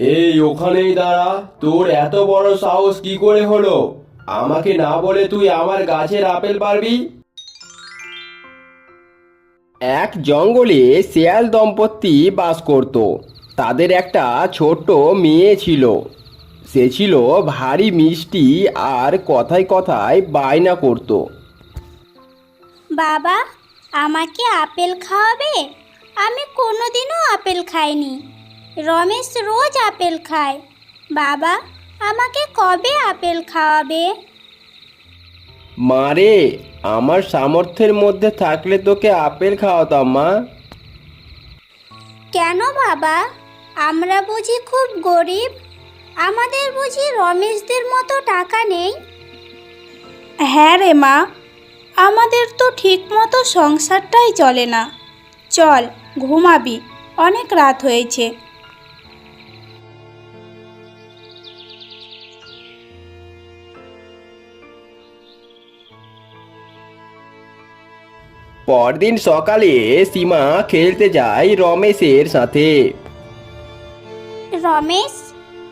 এই ওখানেই দাঁড়া, তোর এত বড় সাহস কি করে হলো? আমাকে না বলে তুই আমার গাছের আপেল পারবি? এক জঙ্গলে শেয়াল দম্পতি বাস করত। তাদের একটা ছোট্ট মেয়ে ছিল। সে ছিল ভারী মিষ্টি আর কথায় কথায় বায়না করত। বাবা, আমাকে আপেল খাওয়াবে? আমি কোনোদিনও আপেল খাইনি। রমেশ রোজ আপেল খায়। বাবা আমাকে কবে আপেল খাওয়াবে? মারে আমার সামর্থ্যের মধ্যে থাকলে তোকে আপেল খাওয়াতাম মা। কেন বাবা? আমরা বুঝি খুব গরিব। আমাদের বুঝি রমেশদের মতো টাকা নেই। হ্যাঁ রে মা আমাদের তো ঠিক মতো সংসারটাই চলে না। চল ঘুমাবি অনেক রাত হয়েছে। পরদিন সকালে সীমা খেলতে যায় রমেশের সাথে। রমেশ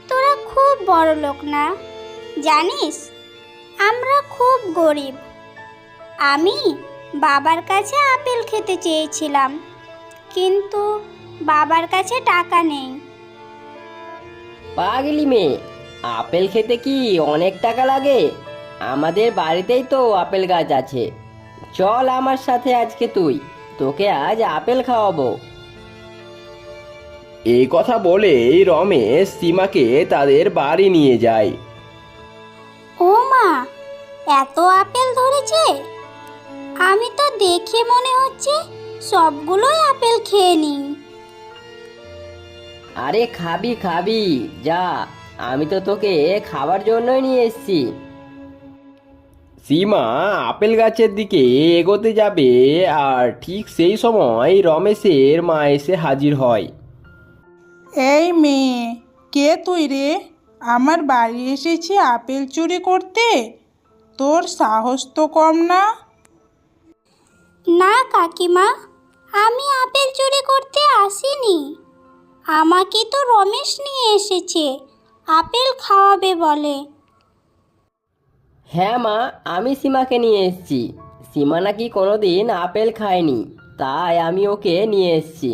তোরা খুব বড় লোক না? জানিস আমরা খুব গরিব। আমি বাবার কাছে আপেল খেতে চেয়েছিলাম কিন্তু বাবার কাছে টাকা নেই। পাগলি মেয়ে আপেল খেতে কি অনেক টাকা লাগে? আমাদের বাড়িতেই তো আপেল গাছ আছে। চল আমার সাথে আজকে তুই। তোকে আজ আপেল খাওয়াবো। এই কথা বলেই রমেশ সীমাকে তাদের বাড়ি নিয়ে যায়। ও মা এত আপেল ধরেছে? আমি তো দেখে মনে হচ্ছে সবগুলোই আপেল খেয়ে নিই। আরে খাবি খাবি যা আমি তো তোকে খাবার জন্যই নিয়ে এসেছি। সীমা আপেল গাছের দিকে এগোতে যাবে আর ঠিক সেই সময় রমেশের মা এসে হাজির হয়। এই মেয়ে কে তুই রে? আমার বাড়ি এসেছি আপেল চুরি করতে? তোর সাহস তো কম না? না কাকিমা আমি আপেল চুরি করতে আসিনি। আমাকে তো রমেশ নিয়ে এসেছে আপেল খাওয়াবে বলে। হ্যাঁ মা আমি সীমাকে নিয়ে এসেছি। সীমা নাকি কোনোদিন আপেল খায়নি তাই আমি ওকে নিয়ে এসেছি।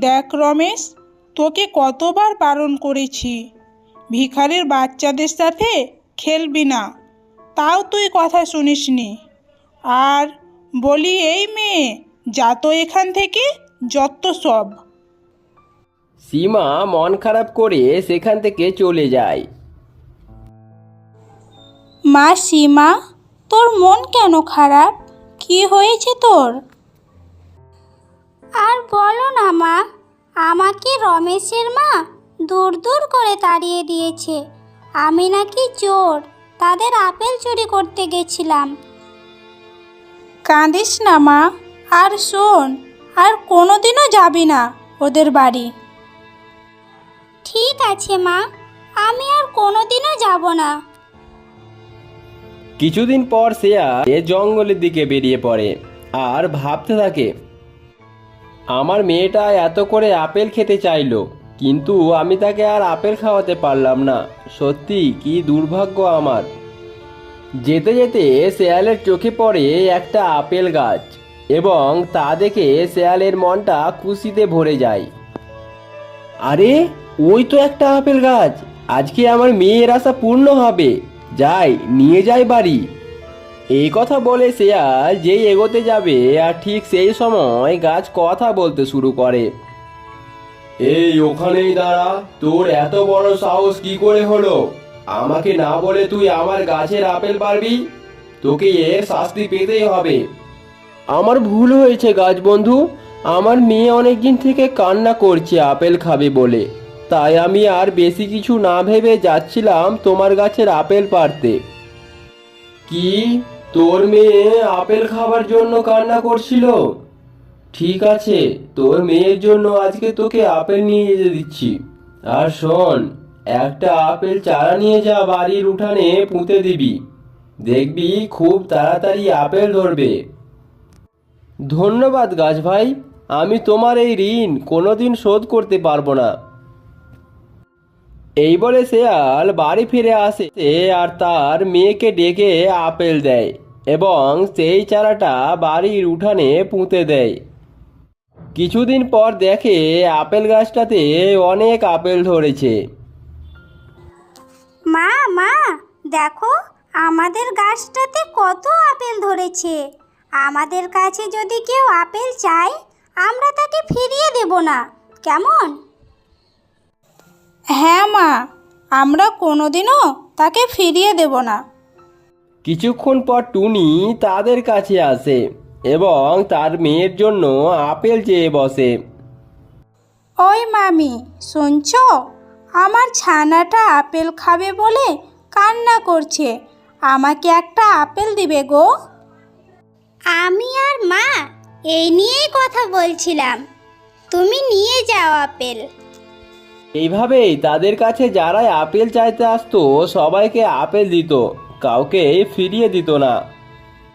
দেখ রমেশ তোকে কতবার বারণ করেছি। ভিখারির বাচ্চাদের সাথে খেলবি না তাও তুই কথা শুনিসনি। আর বলি এই মেয়ে যা তো এখান থেকে যত সব। সীমা মন খারাপ করে সেখান থেকে চলে যায়। মা সীমা তোর মন কেন খারাপ? কি হয়েছে তোর? আর বলো না মা আমাকে রমেশের মা দূর দূর করে তাড়িয়ে দিয়েছে। আমি নাকি চোর তাদের আপেল চুরি করতে গেছিলাম। কাঁদিস না মা আর শোন আর কোনোদিনও যাবি না ওদের বাড়ি। ঠিক আছে মা আমি আর কোনোদিনও যাব না। কিছুদিন পর শেয়া এ জঙ্গলের দিকে বেরিয়ে পড়ে আর ভাবতে থাকে, আমার মেয়েটা এত করে আপেল খেতে চাইলো, কিন্তু আমি তাকে আর আপেল খাওয়াতে পারলাম না। সত্যি, কি দুর্ভাগ্য আমার। যেতে যেতে শেয়ালের চোখে পড়ে একটা আপেল গাছ এবং তা দেখে শেয়ালের মনটা খুশিতে ভরে যায়। আরে, ওই তো একটা আপেল গাছ! আজকে আমার মেয়ের আশা পূর্ণ হবে! যাই নিয়ে যাই বাড়ি। এই কথা বলে শেয়াল যেই এগোতে যাবে আর ঠিক সেই সময় গাছ কথা বলতে শুরু করে। এই ওখানেই দাঁড়া তোর এত বড় সাহস কি করে হলো? আমাকে না বলে তুই আমার গাছের আপেল পারবি? তোকে এর শাস্তি পেতেই হবে। আমার ভুল হয়েছে গাছ বন্ধু। আমার মেয়ে অনেকদিন থেকে কান্না করছে আপেল খাবে বলে। তাই আমি আর বেশি কিছু না ভেবে যাচ্ছিলাম তোমার গাছের আপেল পারতে কি? তোর মেয়ে আপেল খাবার জন্য কান্না করছিল? ঠিক আছে, তোর মেয়ের জন্য আজকে তোকে আপেল নিয়ে যেতে দিচ্ছি। আর শোন, একটা আপেল চারা নিয়ে যা বাড়ির উঠানে পুঁতে দিবি। দেখবি খুব তাড়াতাড়ি আপেল ধরবে। ধন্যবাদ গাছ ভাই, আমি তোমার এই ঋণ কোনোদিন শোধ করতে পারব না। এই বলে শেয়াল বাড়ি ফিরে আসে সে আর তার মেয়েকে ডেকে আপেল দেয় এবং সেই চারাটা বাড়ির উঠানে পুঁতে দেয়। কিছুদিন পর দেখে আপেল গাছটাতে অনেক আপেল ধরেছে। মা মা, দেখো, আমাদের গাছটাতে কত আপেল ধরেছে। আমাদের কাছে যদি কেউ আপেল চায়, আমরা তাকে ফিরিয়ে দেব না। কেমন? হ্যাঁ মা আমরা কোনোদিনও তাকে ফিরিয়ে দেব না। কিছুক্ষণ পর টুনি তাদের কাছে আসে এবং তার মেয়ের জন্য আপেল চেয়ে বসে। ওই মামি শুনছো? আমার ছানাটা আপেল খাবে বলে কান্না করছে। আমাকে একটা আপেল দিবে গো। আমি আর মা এই নিয়েই কথা বলছিলাম। তুমি নিয়ে যাও আপেল। এইভাবেই তাদের কাছে যারাই আপেল চাইতে আসতো সবাইকে আপেল দিত। কাউকে ফিরিয়ে দিত না।